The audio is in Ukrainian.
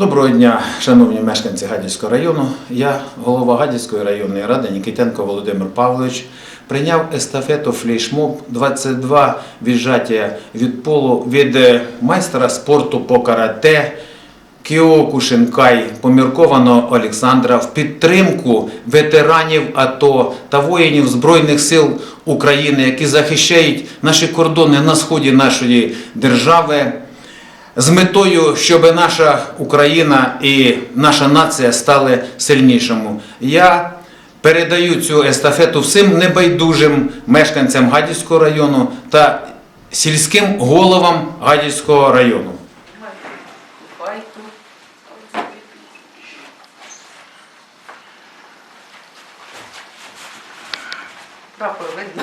Доброго дня, шановні мешканці Гадяцького району. Я, голова Гадяцької районної ради Нікітенко Володимир Павлович, прийняв естафету флешмоб 22 віджаття від полу від е, майстра спорту по карате Кіоку Шинкай поміркованого Олександра в підтримку ветеранів АТО та воїнів Збройних сил України, які захищають наші кордони на сході нашої держави з метою, щоб наша Україна і наша нація стали сильнішими. Я передаю цю естафету всім небайдужим мешканцям Гадяцького району та сільським головам Гадяцького району. Прапор видно.